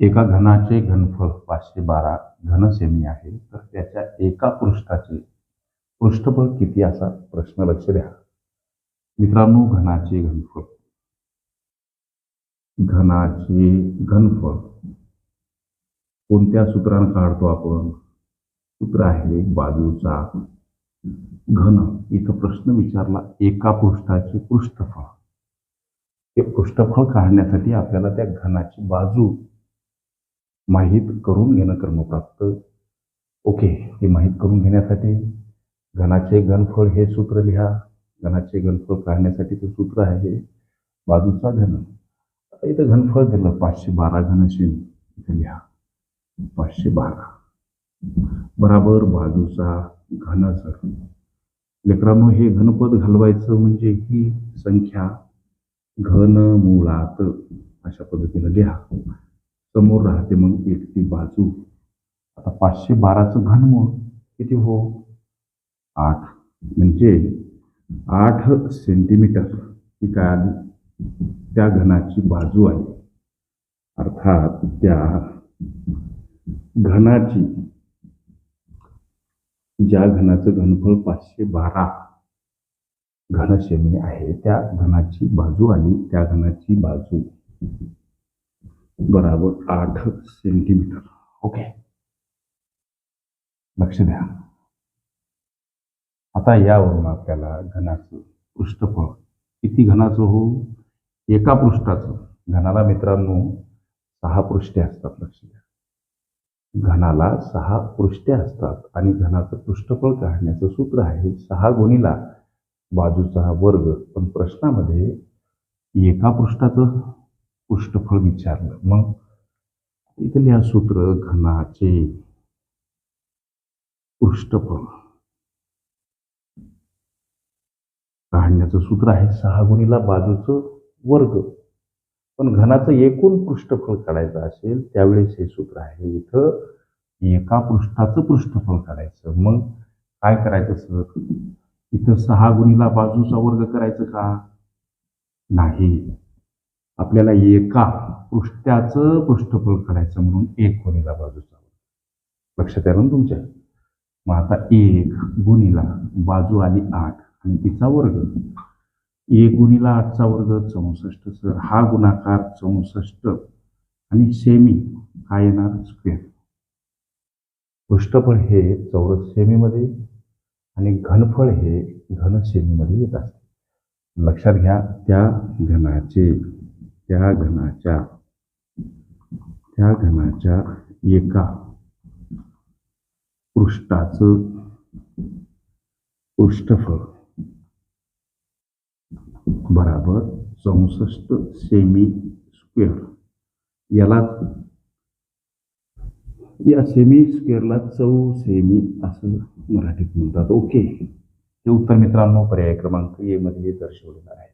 एका घनाचे घनफळ पाचशे बारा घन सेमी आहे तर त्याच्या एका पृष्ठाचे पृष्ठफळ किती असा प्रश्न लक्ष द्या. मित्रांनो घनाचे घनफळ. घनाचे घनफळ. कोणत्या सूत्रानं काढतो आपण? सूत्र आहे बाजूचा घन. इथं प्रश्न विचारला एका पृष्ठाचे पृष्ठफळ. हे पृष्ठफळ काढण्यासाठी आपल्याला त्या घनाची बाजू माहीत करून घेणं कर्मप्राप्त. ओके हे माहीत करून घेण्यासाठी घनाचे घनफळ हे सूत्र लिहा. घनाचे घनफळ काढण्यासाठीचं सूत्र आहे बाजूचा घन. आता इथं घनफळ दिलं पाचशे बारा घनशील. इथे लिहा. पाचशे बारा. बराबर बाजूचा घनसर लेकरांनो हे घनपद घालवायचं म्हणजे ही संख्या घन मुळात अशा पद्धतीनं लिहा. समोर राहते मग एक ती बाजू. आता पाचशे बाराचं घनमूळ किती हो? आठ. म्हणजे आठ सेंटीमीटर ही काय आली? त्या घनाची बाजू आहे अर्थात त्या घनाची ज्या घनाचं घनफळ पाचशे बारा घनशेमी आहे त्या घनाची बाजू आली त्या घनाची बाजू. बराबर आठ सेंटीमीटर ओके लक्ष द्या. आता यावरून आपल्याला घनाचं पृष्ठफळ. किती घनाचं हो? एका पृष्ठाचं. घनाला मित्रांनो सहा पृष्ठे असतात लक्ष द्या. घनाला सहा पृष्ठे असतात आणि घनाचं पृष्ठफळ काढण्याचं सूत्र आहे सहा गुणीला बाजूचा वर्ग. पण प्रश्नामध्ये एका पृष्ठाचं पृष्ठफळ विचारलं. मग इथल्या लिहा सूत्र घनाचे पृष्ठफळ. काढण्याचं सूत्र आहे सहा गुणीला बाजूचं वर्ग. पण घनाचं एकूण पृष्ठफळ काढायचं असेल त्यावेळेस हे सूत्र आहे इथं एका पृष्ठाचं पृष्ठफळ काढायचं. मग काय करायचं सर? इथं सहा गुणीला बाजूचा वर्ग करायचं का? नाही. आपल्याला एका पृष्ठाचं पृष्ठफळ काढायचं म्हणून एक गुणीला बाजूचा लक्षात आलं ना तुमच्या? मग आता एक गुणीला बाजू आली आठ आणि तिचा वर्ग. एक गुणीला आठचा वर्ग चौसष्ट सर. हा गुणाकार चौसष्ट आणि सेमी हा येणार स्क्वेअर. पृष्ठफळ हे चौरस सेमीमध्ये आणि घनफळ हे घन सेमीमध्ये येत असते. लक्षात घ्या त्या घनाचे त्या घनाच्या त्या घनाच्या एका पृष्ठाचं पृष्ठफळ. बराबर चौसष्ट सेमी स्क्वेअर याला या सेमी स्क्वेअरला चौ सेमी असं मराठीत म्हणतात. ओके. हे उत्तर मित्रांनो पर्याय क्रमांक ए मध्ये दर्शवलेलं आहे.